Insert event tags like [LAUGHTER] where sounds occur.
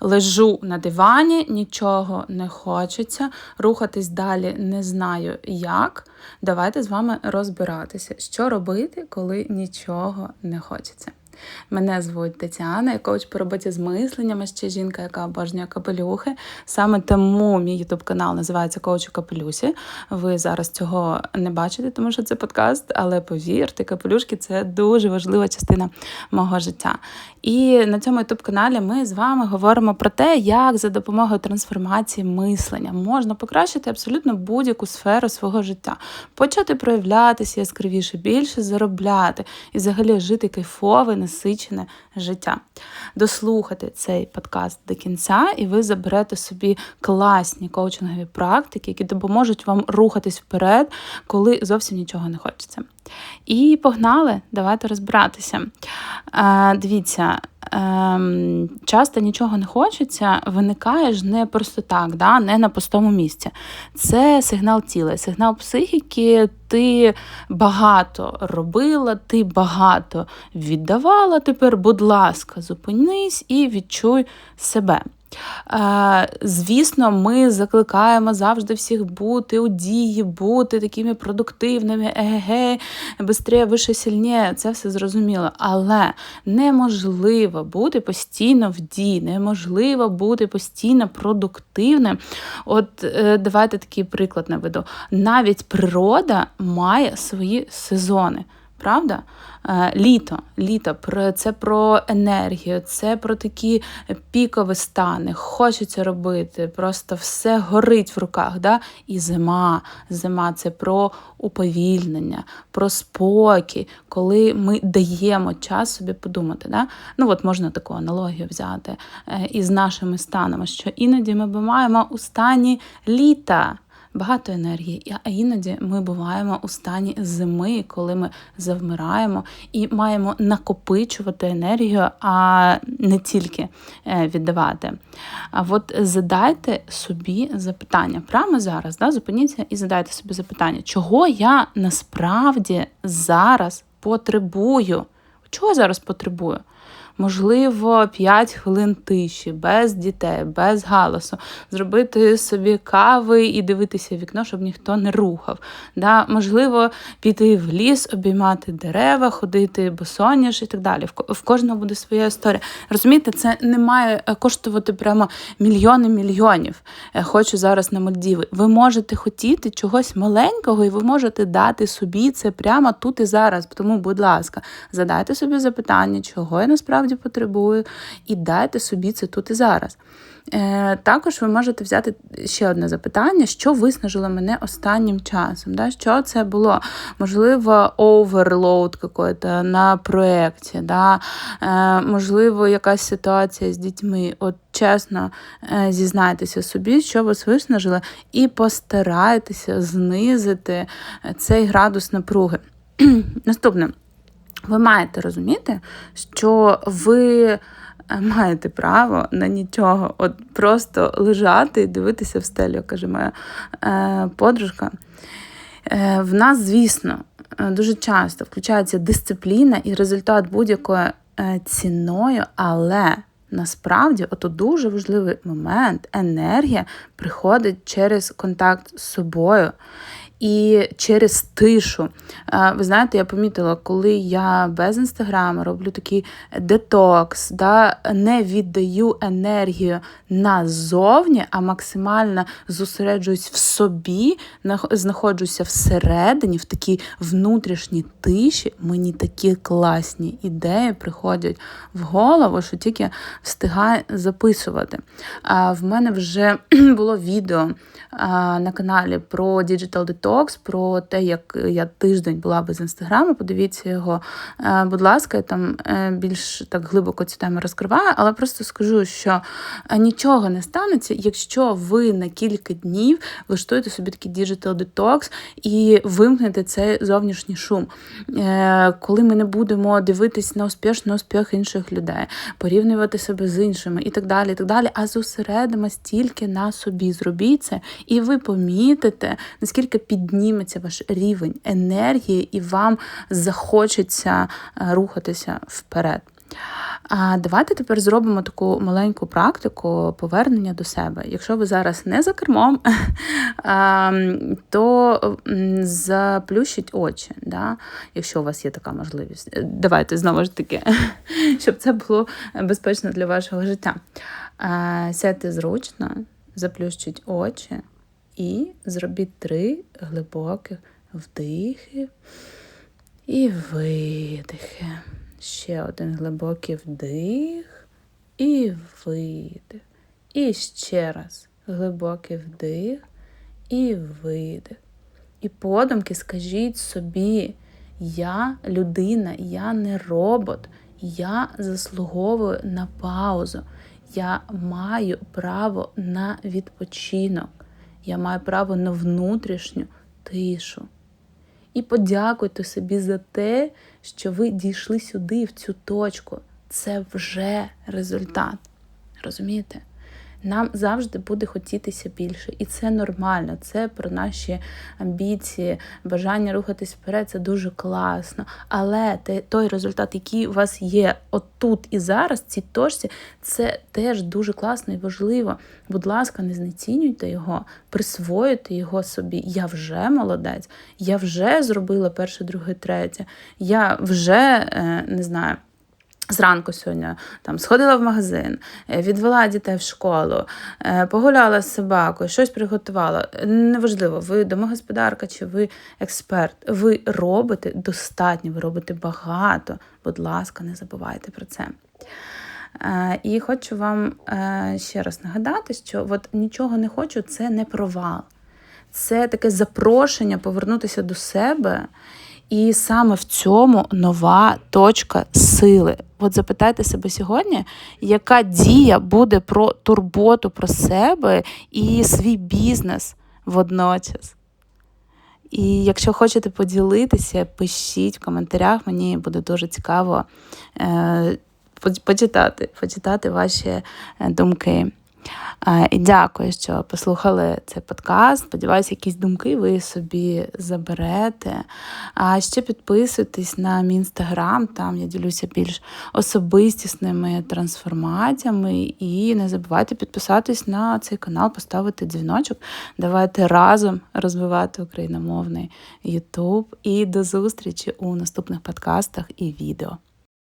Лежу на дивані, нічого не хочеться, рухатись далі не знаю як. Давайте з вами розбиратися, що робити, коли нічого не хочеться. Мене звуть Тетяна, я коуч по роботі з мисленнями, ще жінка, яка обожнює капелюхи. Саме тому мій ютуб канал називається Коуч у капелюсі. Ви зараз цього не бачите, тому що це подкаст, але повірте, капелюшки це дуже важлива частина мого життя. І на цьому ютуб каналі ми з вами говоримо про те, як за допомогою трансформації мислення можна покращити абсолютно будь-яку сферу свого життя, почати проявлятися яскравіше, більше заробляти і взагалі жити кайфове, насичене життя. Дослухайте цей подкаст до кінця, і ви заберете собі класні коучингові практики, які допоможуть вам рухатись вперед, коли зовсім нічого не хочеться. І погнали, давайте розбиратися. Е, Дивіться, е, часто нічого не хочеться, виникаєш не просто так, да? не на пустому місці. Це сигнал тіла, сигнал психіки. Ти багато робила, ти багато віддавала. Тепер, будь ласка, зупинись і відчуй себе. Звісно, ми закликаємо завжди всіх бути у дії, бути такими продуктивними, еге, бистрее, вище, сильніше, це все зрозуміло. Але неможливо бути постійно в дії, неможливо бути постійно продуктивним. От е, давайте такий приклад наведу. Навіть природа має свої сезони. Правда? Е, літо, літо це про енергію, це про такі пікові стани. Хочеться робити, просто все горить в руках. Да? І зима. Зима це про уповільнення, про спокій, коли ми даємо час собі подумати. Да? Ну от Можна таку аналогію взяти е, із нашими станами, що іноді ми маємо у стані літа багато енергії, а іноді ми буваємо у стані зими, коли ми завмираємо і маємо накопичувати енергію, а не тільки е, віддавати. А от задайте собі запитання прямо зараз, да, зупиніться і задайте собі запитання, чого я насправді зараз потребую? Чого я зараз потребую? Можливо, 5 хвилин тиші, без дітей, без галасу, зробити собі кави і дивитися в вікно, щоб ніхто не рухав. Да? Можливо, піти в ліс, обіймати дерева, ходити босоніж і так далі. В кожного буде своя історія. Розумієте, це не має е, коштувати прямо мільйони мільйонів. Е, хочу зараз на Мальдіви. Ви можете хотіти чогось маленького, і ви можете дати собі це прямо тут і зараз. Тому, будь ласка, задайте собі запитання, чого я насправді справді потребую, і дайте собі це тут і зараз. Е, Також ви можете взяти ще одне запитання, що виснажило мене останнім часом. Да? Що це було? Можливо, оверлоуд какой-то на проєкті, да? е, можливо, якась ситуація з дітьми. От чесно е, зізнайтеся собі, що вас виснажило, і постарайтеся знизити цей градус напруги. [CLEARS THROAT] Наступне. Ви маєте розуміти, що ви е, маєте право на нічого, от просто лежати і дивитися в стелю, каже моя е, подружка. Е, В нас, звісно, е, дуже часто включається дисципліна і результат будь-якою е, ціною, але насправді ото дуже важливий момент, енергія приходить через контакт з собою і через тишу. Ви знаєте, я помітила, коли я без інстаграму роблю такий детокс, да, не віддаю енергію назовні, а максимально зосереджуюсь в собі, знаходжуся всередині, в такій внутрішній тиші, мені такі класні ідеї приходять в голову, що тільки встигаю записувати. В мене вже [CLEARS THROAT] було відео на каналі про Digital Detox, Докс про те, як я тиждень була без інстаграму. Подивіться його, е, будь ласка, я там е, більш так глибоко цю тему розкриваю, але просто скажу, що е, нічого не станеться, якщо ви на кілька днів влаштуєте собі такий digital detox і вимкнете цей зовнішній шум. Коли ми не будемо дивитись на успішний успіх інших людей, порівнювати себе з іншими і так далі, і так далі, а зосередимось тільки на собі. Зробіть це, і ви помітите, наскільки під підніметься ваш рівень енергії, і вам захочеться е, рухатися вперед. А давайте тепер зробимо таку маленьку практику повернення до себе. Якщо ви зараз не за кермом, [LAUGHS] то заплющіть очі, да? якщо у вас є така можливість. Давайте знову ж таки, [LAUGHS] щоб це було безпечно для вашого життя. Сядьте зручно, заплющіть очі і зробіть три глибоких вдихи і видихи. Ще один глибокий вдих і видих. І ще раз глибокий вдих і видих. І подумки скажіть собі, я людина, я не робот, я заслуговую на паузу. Я маю право на відпочинок. Я маю право на внутрішню тишу. І подякуйте собі за те, що ви дійшли сюди, в цю точку. Це вже результат. Розумієте? Нам завжди буде хотітися більше, і це нормально. Це про наші амбіції, бажання рухатись вперед. Це дуже класно. Але той результат, який у вас є отут і зараз, ці точці, це теж дуже класно і важливо. Будь ласка, не знецінюйте його, присвоюйте його собі. Я вже молодець, я вже зробила перше, друге, третє. Я вже е, не знаю. Зранку сьогодні там сходила в магазин, е, відвела дітей в школу, е, погуляла з собакою, щось приготувала. Неважливо, ви домогосподарка чи ви експерт. Ви робите достатньо, ви робите багато. Будь ласка, не забувайте про це. Е, і хочу вам ще раз нагадати, що от нічого не хочу це не провал. Це таке запрошення повернутися до себе. І саме в цьому нова точка сили. От запитайте себе сьогодні, яка дія буде про турботу про себе і свій бізнес водночас. І якщо хочете поділитися, пишіть в коментарях, мені буде дуже цікаво е, почитати, почитати ваші е, думки. І дякую, що послухали цей подкаст. Сподіваюся, якісь думки ви собі заберете. А ще підписуйтесь на мій інстаграм, там я ділюся більш особистісними трансформаціями. І не забувайте підписатись на цей канал, поставити дзвіночок. Давайте разом розвивати україномовний YouTube. І до зустрічі у наступних подкастах і відео.